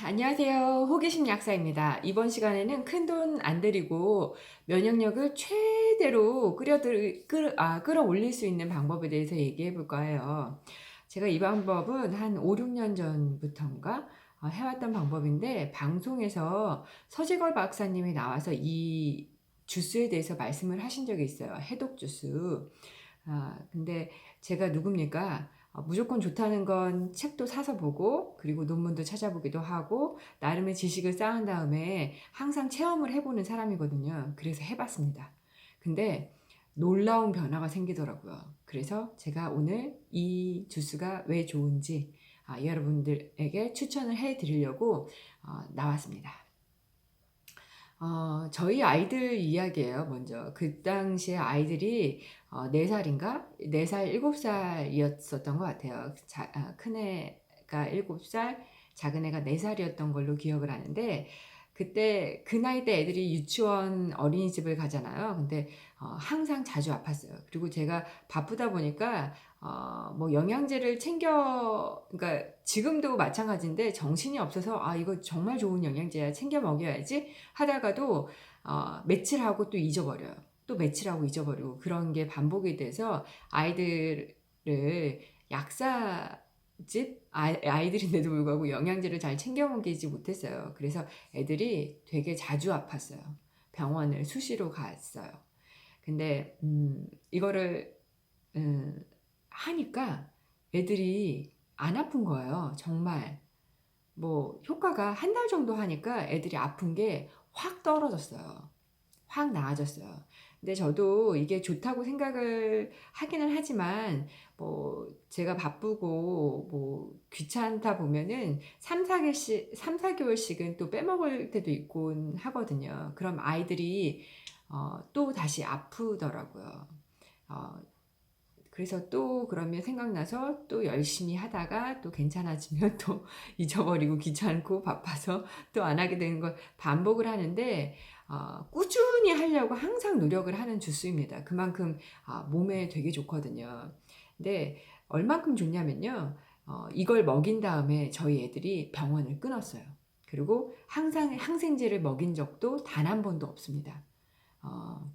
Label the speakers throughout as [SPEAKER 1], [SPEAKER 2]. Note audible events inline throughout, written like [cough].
[SPEAKER 1] 안녕하세요. 호기심 약사입니다. 이번 시간에는 큰 돈 안 들이고 면역력을 최대로 끌어들, 끌, 아, 끌어올릴 수 있는 방법에 대해서 얘기해 볼 거예요. 제가 이 방법은 한 5, 6년 전부터인가 어, 해왔던 방법인데 방송에서 서지걸 박사님이 나와서 이 주스에 대해서 말씀을 하신 적이 있어요. 해독 주스. 아, 근데 제가 누굽니까? 어, 무조건 좋다는 건 책도 사서 보고 그리고 논문도 찾아보기도 하고 나름의 지식을 쌓은 다음에 항상 체험을 해보는 사람이거든요. 그래서 해봤습니다. 근데 놀라운 변화가 생기더라고요. 그래서 제가 오늘 이 주스가 왜 좋은지 아, 여러분들에게 추천을 해드리려고 어, 나왔습니다. 어, 저희 아이들 이야기예요, 먼저. 그 당시에 아이들이 어, 4살인가? 4살, 7살이었었던 것 같아요. 자, 아, 큰애가 7살, 작은 애가 4살이었던 걸로 기억을 하는데, 그때 그 나이 때 애들이 유치원 어린이집을 가잖아요. 근데 어, 항상 자주 아팠어요. 그리고 제가 바쁘다 보니까 어, 뭐 영양제를 챙겨 그러니까 지금도 마찬가지인데 정신이 없어서 아 이거 정말 좋은 영양제야 챙겨 먹여야지 하다가도 어, 며칠 하고 또 잊어버려요. 또 며칠 하고 잊어버리고 그런 게 반복이 돼서 아이들을 약사 집 아- 아이들인데도 불구하고 영양제를 잘 챙겨 먹이지 못했어요. 그래서 애들이 되게 자주 아팠어요. 병원을 수시로 갔어요. 근데 음, 이거를 음, 하니까 애들이 안 아픈 거예요. 정말 뭐 효과가 한 달 정도 하니까 애들이 아픈 게 확 떨어졌어요. 확 나아졌어요. 근데 저도 이게 좋다고 생각을 하기는 하지만 뭐 제가 바쁘고 뭐 귀찮다 보면은 3, 4개월씩 3, 4개월씩은 또 빼먹을 때도 있곤 하거든요. 그럼 아이들이 어, 또 다시 아프더라고요. 어, 그래서 또 그러면 생각나서 또 열심히 하다가 또 괜찮아지면 [laughs] 또 잊어버리고 귀찮고 바빠서 또 안 하게 되는 걸 반복을 하는데 어, 꾸준히 하려고 항상 노력을 하는 주스입니다. 그만큼 아, 몸에 되게 좋거든요. 근데 얼만큼 좋냐면요. 어, 이걸 먹인 다음에 저희 애들이 병원을 끊었어요. 그리고 항상 항생제를 먹인 적도 단 한 번도 없습니다. 어,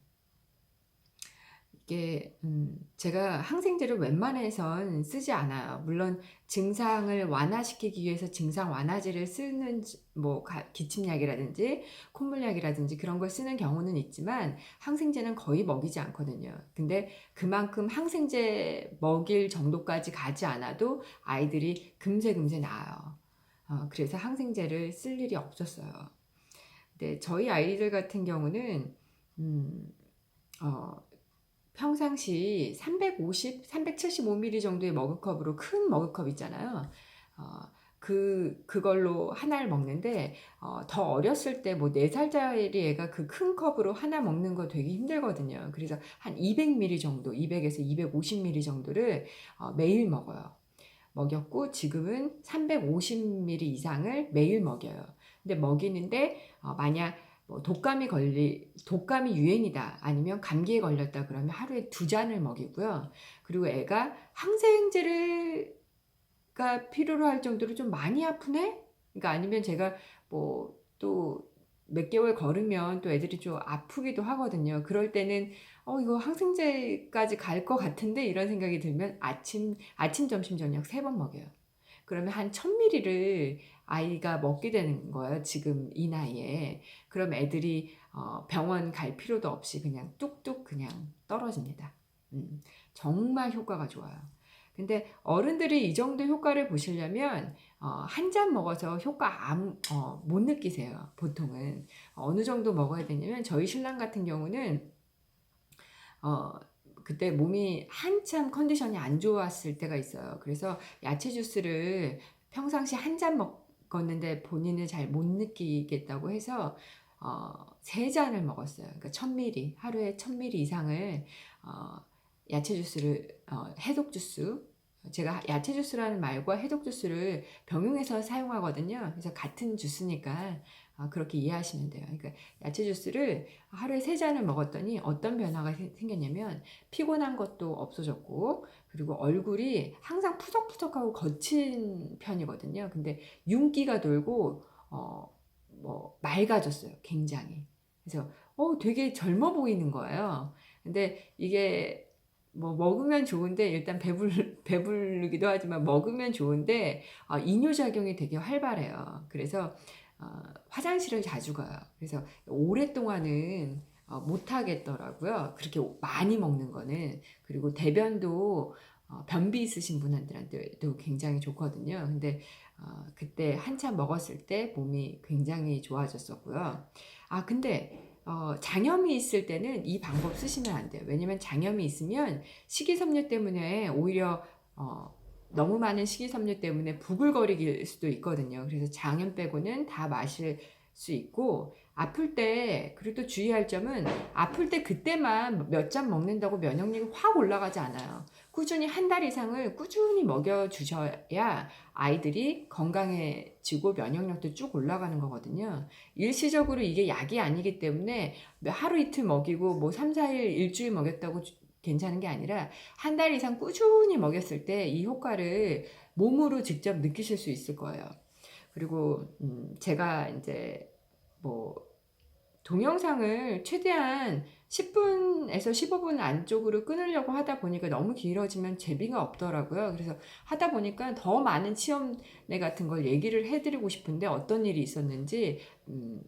[SPEAKER 1] 이게 음, 제가 항생제를 웬만해선 쓰지 않아요. 물론 증상을 완화시키기 위해서 증상 완화제를 쓰는 지- 뭐 가- 기침약이라든지 콧물약이라든지 그런 걸 쓰는 경우는 있지만 항생제는 거의 먹이지 않거든요. 근데 그만큼 항생제 먹일 정도까지 가지 않아도 아이들이 금세 금세 나아요. 어, 그래서 항생제를 쓸 일이 없었어요. 근데 저희 아이들 같은 경우는 음, 어, 평상시 350, 375ml 정도의 머그컵으로 큰 머그컵 있잖아요. 어, 그, 그걸로 하나를 먹는데, 어, 더 어렸을 때 뭐 4살짜리 애가 그 큰 컵으로 하나 먹는 거 되게 힘들거든요. 그래서 한 200ml 정도, 200에서 250ml 정도를 어, 매일 먹어요. 먹였고, 지금은 350ml 이상을 매일 먹여요. 근데 먹이는데, 어, 만약 뭐 독감이 걸리 독감이 유행이다 아니면 감기에 걸렸다 그러면 하루에 두 잔을 먹이고요. 그리고 애가 항생제를가 필요로 할 정도로 좀 많이 아프네? 그러니까 아니면 제가 뭐 또 몇 개월 걸으면 또 애들이 좀 아프기도 하거든요. 그럴 때는 어 이거 항생제까지 갈 것 같은데 이런 생각이 들면 아침 아침 점심 저녁 세 번 먹여요. 그러면 한 1000ml를 아이가 먹게 되는 거예요. 지금 이 나이에. 그럼 애들이 어, 병원 갈 필요도 없이 그냥 뚝뚝 그냥 떨어집니다. 음, 정말 효과가 좋아요. 근데 어른들이 이 정도 효과를 보시려면 어, 한 잔 먹어서 효과 안, 어, 못 느끼세요. 보통은 어느 정도 먹어야 되냐면 저희 신랑 같은 경우는 어, 그때 몸이 한참 컨디션이 안 좋았을 때가 있어요. 그래서 야채 주스를 평상시 한 잔 먹 었는데 본인은 잘 못 느끼겠다고 해서 어, 세 잔을 먹었어요. 그러니까 1000ml, 하루에 1000ml 이상을 어, 야채 주스를 어, 해독 주스 제가 야채 주스라는 말과 해독 주스를 병용해서 사용하거든요. 그래서 같은 주스니까 아, 그렇게 이해하시면 돼요. 그러니까 야채 주스를 하루에 세 잔을 먹었더니 어떤 변화가 생- 생겼냐면 피곤한 것도 없어졌고 그리고 얼굴이 항상 푸석푸석하고 거친 편이거든요. 근데 윤기가 돌고 어, 뭐 맑아졌어요. 굉장히. 그래서 어 되게 젊어 보이는 거예요. 근데 이게 뭐 먹으면 좋은데 일단 배불 [laughs] 배부르기도 하지만 먹으면 좋은데 어, 이뇨 작용이 되게 활발해요. 그래서 어, 화장실을 자주 가요. 그래서 오랫동안은 어, 못 하겠더라고요. 그렇게 많이 먹는 거는 그리고 대변도 어, 변비 있으신 분들한테도 굉장히 좋거든요. 근데 어, 그때 한참 먹었을 때 몸이 굉장히 좋아졌었고요. 아 근데 어, 장염이 있을 때는 이 방법 쓰시면 안 돼요. 왜냐면 장염이 있으면 식이섬유 때문에 오히려 어, 너무 많은 식이섬유 때문에 부글거리길 수도 있거든요. 그래서 장염 빼고는 다 마실 수 있고 아플 때 그리고 또 주의할 점은 아플 때 그때만 몇 잔 먹는다고 면역력이 확 올라가지 않아요. 꾸준히 한 달 이상을 꾸준히 먹여 주셔야 아이들이 건강해지고 면역력도 쭉 올라가는 거거든요. 일시적으로 이게 약이 아니기 때문에 하루 이틀 먹이고 뭐 3, 4일 일주일 먹였다고 주- 괜찮은 게 아니라 한 달 이상 꾸준히 먹였을 때 이 효과를 몸으로 직접 느끼실 수 있을 거예요. 그리고 음, 제가 이제 뭐 동영상을 최대한 10분에서 15분 안쪽으로 끊으려고 하다 보니까 너무 길어지면 재미가 없더라고요. 그래서 하다 보니까 더 많은 체험내 같은 걸 얘기를 해드리고 싶은데 어떤 일이 있었는지 음,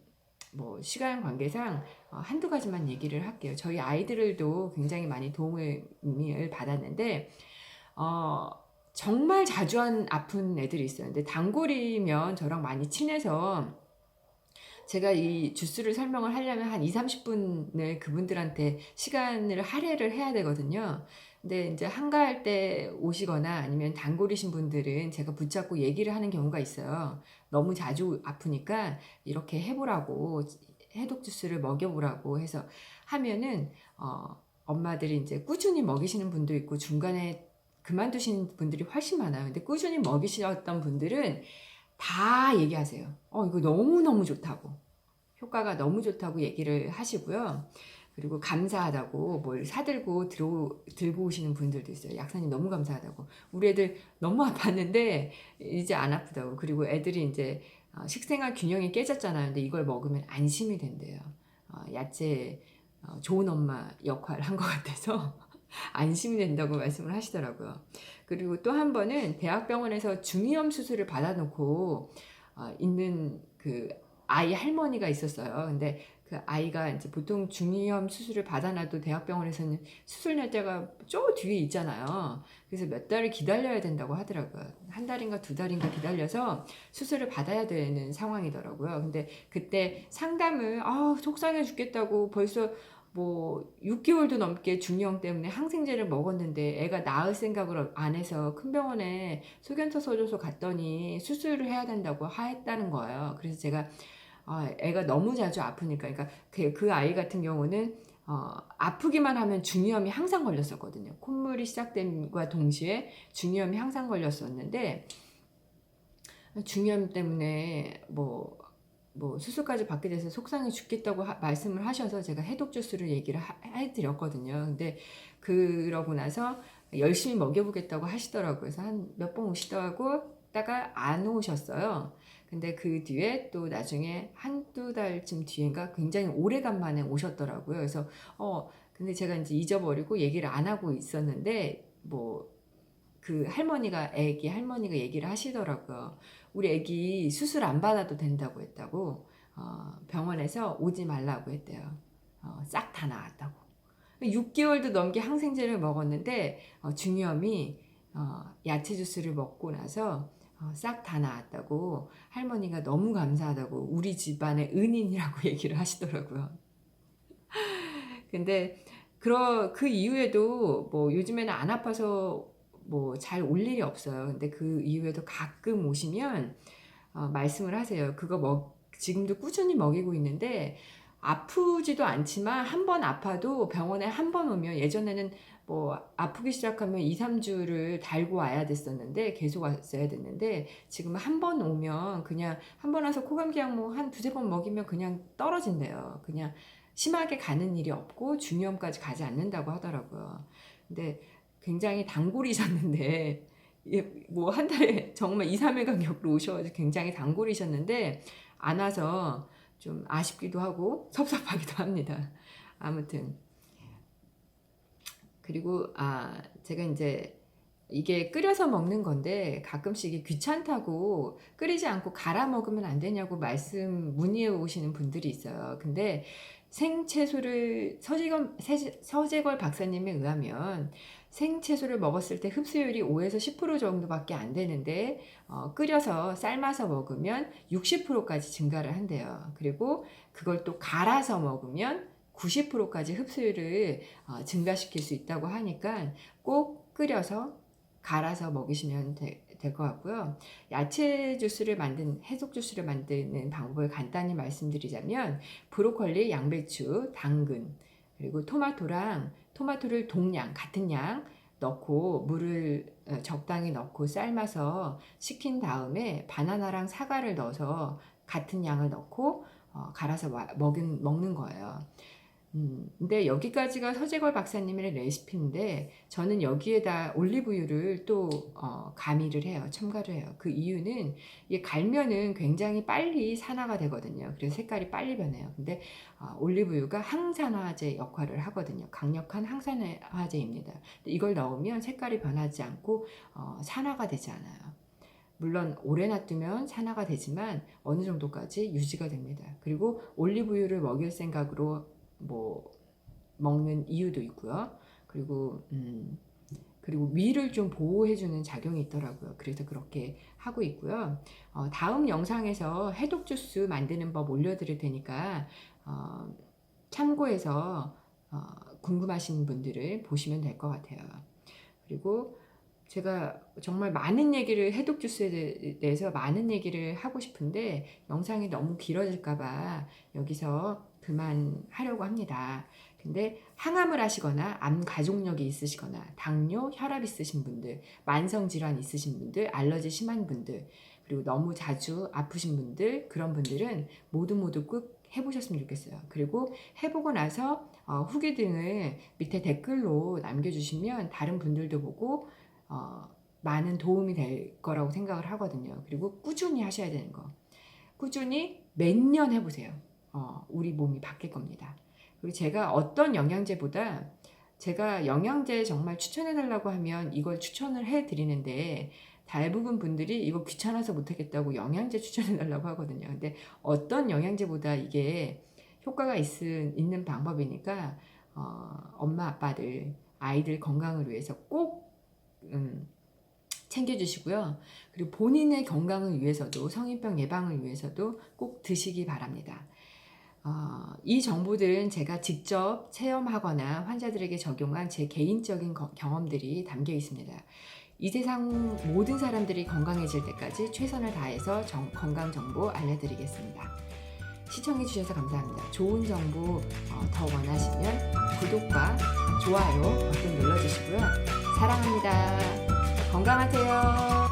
[SPEAKER 1] 뭐 시간 관계상 어, 한두 가지만 얘기를 할게요. 저희 아이들도 굉장히 많이 도움을 받았는데 어, 정말 자주 한 아픈 애들이. 근데 단골이면 저랑 많이 친해서 제가 이 주스를 설명을 하려면 한 2, 30분을 그분들한테 시간을 할애를 해야 되거든요. 근데 이제 한가할 때 오시거나 아니면 단골이신 분들은 제가 붙잡고 얘기를 하는 경우가 있어요. 너무 자주 아프니까 이렇게 해보라고 해독 주스를 먹여보라고 해서 하면은 어, 엄마들이 이제 꾸준히 먹이시는 분도 있고 중간에 그만두신 분들이 훨씬 많아요. 근데 꾸준히 먹이셨던 분들은 다 얘기하세요. 어, 이거 너무너무 좋다고. 효과가 너무 좋다고 얘기를 하시고요. 그리고 감사하다고 뭘 사들고 들어, 들고 오시는 분들도 있어요. 약사님 너무 감사하다고. 우리 애들 너무 아팠는데 이제 안 아프다고. 그리고 애들이 이제 어, 식생활 균형이 깨졌잖아요. 근데 이걸 먹으면 안심이 된대요. 어, 야채 어, 좋은 엄마 역할을 한것 같아서 안심이 된다고 말씀을 하시더라고요. 그리고 또 한 번은 대학병원에서 중이염 수술을 받아놓고 어, 있는 그 아이 할머니가 있었어요. 근데 그 아이가 이제 보통 중이염 수술을 받아놔도 대학병원에서는 수술 날짜가 저 뒤에 있잖아요. 그래서 몇 달을 기다려야 된다고 하더라고요. 한 달인가 두 달인가 기다려서 수술을 받아야 되는 상황이더라고요. 근데 그때 상담을 아 속상해 죽겠다고 벌써 뭐 6개월도 넘게 중이염 때문에 항생제를 먹었는데 애가 나을 생각을 안 해서 큰 병원에 소견서 써줘서 갔더니 수술을 해야 된다고 하했다는 거예요. 그래서 제가 아, 애가 너무 자주 아프니까 그러니까 그, 그 아이 같은 경우는 어, 아프기만 하면 중이염이 항상 걸렸었거든요. 콧물이 시작됨과 동시에 중이염이 항상 걸렸었는데 중이염 때문에 뭐, 뭐 수술까지 받게 돼서 속상해 죽겠다고 하, 말씀을 하셔서 제가 해독 주스를 얘기를 하, 해드렸거든요. 근데 그러고 나서 열심히 먹여보겠다고 하시더라고요. 그래서 한 몇 번 오시다고 다가 안 오셨어요. 근데 그 뒤에 또 나중에 한두 달쯤 뒤인가 굉장히 오래간만에 오셨더라고요. 그래서 어 근데 제가 이제 잊어버리고 얘기를 안 하고 있었는데 뭐 그 할머니가 애기 할머니가 얘기를 하시더라고요. 우리 애기 수술 안 받아도 된다고 했다고 어, 병원에서 오지 말라고 했대요. 어, 싹 다 나았다고. 6개월도 넘게 항생제를 먹었는데 어, 중이염이 어, 야채 주스를 먹고 나서 어, 싹 다 나았다고 할머니가 너무 감사하다고 우리 집안의 은인이라고 [laughs] 얘기를 하시더라고요. 근데 그러, 그 이후에도 뭐 요즘에는 안 아파서 뭐 잘 올 일이 없어요. 근데 그 이후에도 가끔 오시면 어, 말씀을 하세요. 그거 먹, 지금도 꾸준히 먹이고 있는데 아프지도 않지만 한 번 아파도 병원에 한 번 오면 예전에는 뭐 아프기 시작하면 2, 3주를 달고 와야 됐었는데 계속 왔어야 됐는데 지금 한 번 오면 그냥 한 번 와서 코감기 약 뭐 한 두세 번 먹이면 그냥 떨어진대요. 그냥 심하게 가는 일이 없고 중이염까지 가지 않는다고 하더라고요. 근데 굉장히 단골이셨는데 [laughs] 뭐 한 달에 정말 2, 3일 간격으로 오셔가지고 굉장히 단골이셨는데 안 와서 좀 아쉽기도 하고 섭섭하기도 합니다. 아무튼 그리고 아 제가 이제 이게 끓여서 먹는 건데 가끔씩 이게 귀찮다고 끓이지 않고 갈아 먹으면 안 되냐고 말씀 문의해 오시는 분들이 있어요. 근데 생채소를 서재걸 박사님에 의하면 생채소를 먹었을 때 흡수율이 5에서 10% 정도밖에 안 되는데 어, 끓여서 삶아서 먹으면 60%까지 증가를 한대요. 그리고 그걸 또 갈아서 먹으면 90%까지 흡수율을 어, 증가시킬 수 있다고 하니까 꼭 끓여서 갈아서 먹이시면 될 것 같고요. 야채 주스를 만든 해속 주스를 만드는 방법을 간단히 말씀드리자면 브로콜리, 양배추, 당근 그리고 토마토랑 토마토를 동량 같은 양 넣고 물을 어, 적당히 넣고 삶아서 식힌 다음에 바나나랑 사과를 넣어서 같은 양을 넣고 어, 갈아서 와- 먹은, 먹는 거예요. 음, 근데 여기까지가 서재걸 박사님의 레시피인데 저는 여기에다 올리브유를 또 어, 가미를 해요. 첨가를 해요. 그 이유는 이게 갈면은 굉장히 빨리 산화가 되거든요. 그래서 색깔이 빨리 변해요. 근데 어, 올리브유가 항산화제 역할을 하거든요. 강력한 항산화제입니다. 이걸 넣으면 색깔이 변하지 않고 어, 산화가 되지 않아요. 물론 오래 놔두면 산화가 되지만 어느 정도까지 유지가 됩니다. 그리고 올리브유를 먹일 생각으로 뭐 먹는 이유도 있고요. 그리고 음 그리고 위를 좀 보호해주는 작용이 있더라고요. 그래서 그렇게 하고 있고요. 어, 다음 영상에서 해독 주스 만드는 법 올려드릴 테니까 어, 참고해서 어, 궁금하신 분들을 보시면 될 것 같아요. 그리고 제가 정말 많은 얘기를 해독 주스에 대해서 많은 얘기를 하고 싶은데 영상이 너무 길어질까봐 여기서 그만하려고 합니다. 근데 항암을 하시거나 암 가족력이 있으시거나 당뇨, 혈압 있으신 분들, 만성 질환 있으신 분들, 알러지 심한 분들, 그리고 너무 자주 아프신 분들 그런 분들은 모두 모두 꼭 해보셨으면 좋겠어요. 그리고 해보고 나서 어, 후기 등을 밑에 댓글로 남겨주시면 다른 분들도 보고 어, 많은 도움이 될 거라고 생각을 하거든요. 그리고 꾸준히 하셔야 되는 거. 꾸준히 몇 년 해보세요. 어, 우리 몸이 바뀔 겁니다. 그리고 제가 어떤 영양제보다 제가 영양제 정말 추천해달라고 하면 이걸 추천을 해드리는데 대부분 분들이 이거 귀찮아서 못하겠다고 영양제 추천해달라고 하거든요. 근데 어떤 영양제보다 이게 효과가 있, 있는 방법이니까 어, 엄마 아빠들 아이들 건강을 위해서 꼭 음, 챙겨주시고요. 그리고 본인의 건강을 위해서도 성인병 예방을 위해서도 꼭 드시기 바랍니다. 어, 이 정보들은 제가 직접 체험하거나 환자들에게 적용한 제 개인적인 거- 경험들이 담겨 있습니다. 이 세상 모든 사람들이 건강해질 때까지 최선을 다해서 정- 건강 정보 알려드리겠습니다. 시청해주셔서 감사합니다. 좋은 정보 어, 더 원하시면 구독과 좋아요 버튼 눌러주시고요. 사랑합니다. 건강하세요.